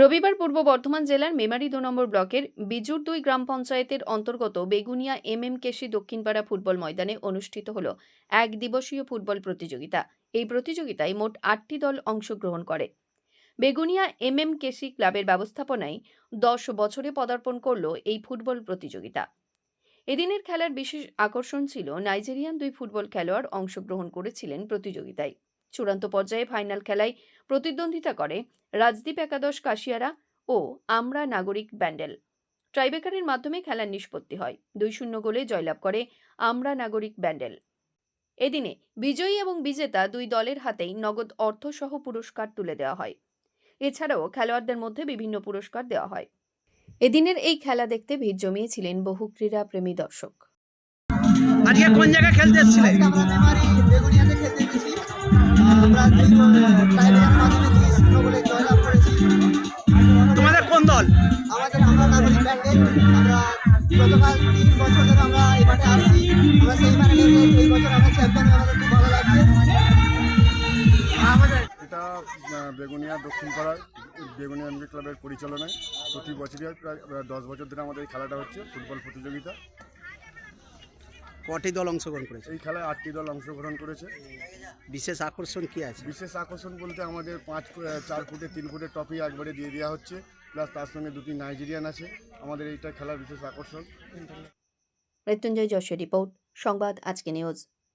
রবিবার পূর্ব বর্ধমান জেলার মেমারি দু নম্বর ব্লকের বিজুর দুই গ্রাম পঞ্চায়েতের অন্তর্গত বেগুনিয়া এম এম কেশি দক্ষিণপাড়া ফুটবল ময়দানে অনুষ্ঠিত হল এক দিবসীয় ফুটবল প্রতিযোগিতা। এই প্রতিযোগিতায় মোট আটটি দল অংশগ্রহণ করে। বেগুনিয়া এম এম কেশি ক্লাবের ব্যবস্থাপনায় দশ বছরে পদার্পণ করল এই ফুটবল প্রতিযোগিতা। এদিনের খেলার বিশেষ আকর্ষণ ছিল নাইজেরিয়ান দুই ফুটবল খেলোয়াড় অংশগ্রহণ করেছিলেন প্রতিযোগিতায়। চূড়ান্ত পর্যায়ে ফাইনাল খেলায় প্রতিদ্বন্দ্বিতা করে রাজদীপ একাদশ কাশিয়ারা ও আমরা নাগরিক ব্যান্ডেল ট্রাইবেকারের মাধ্যমে খেলার নিষ্পত্তি হয় দুই শূন্য গোলে জয়লাভ করে আমরা নাগরিক ব্যান্ডেল এদিনে বিজয়ী এবং বিজেতা দুই দলের হাতেই নগদ অর্থসহ পুরস্কার তুলে দেওয়া হয় এছাড়াও খেলোয়াড়দের মধ্যে বিভিন্ন পুরস্কার দেওয়া হয় এদিনের এই খেলা দেখতে ভিড় জমিয়েছিলেন বহু ক্রীড়া প্রেমী দর্শক আজকে কোন জায়গায় খেলতে এসেছিলে তোমাদের কোন দল? আমাদের আমরা নাগরিক ব্যান্ডেল আমরা গতকাল তিন বছর ধরে আমরা এই মাঠে আসছি আমরা সেই মাঠে এই বছর আমরা চ্যাম্পিয়ন আমাদের খুব ভালো লাগছে। এটা বেগুনিয়া দক্ষিণ পাড়ার বেগুনিয়া এমকে ক্লাবের পরিচালনায় প্রতি বছরই প্রায় দশ বছর ধরে আমাদের এই খেলাটা হচ্ছে ফুটবল প্রতিযোগিতা। কটি দল অংশগ্রহণ করেছে? এই খেলায় আটটি দল অংশগ্রহণ করেছে। বিশেষ আকর্ষণ কি আছে? বিশেষ আকর্ষণ বলতে আমাদের পাঁচ চার ফুটে তিন ফুটের টপি একবারে দিয়ে দেওয়া হচ্ছে। প্লাস তার সঙ্গে দুটি নাইজেরিয়ান আছে। আমাদের এইটা খেলার বিশেষ আকর্ষণ। মৃত্যুঞ্জয় যশের রিপোর্ট সংবাদ আজকে নিউজ।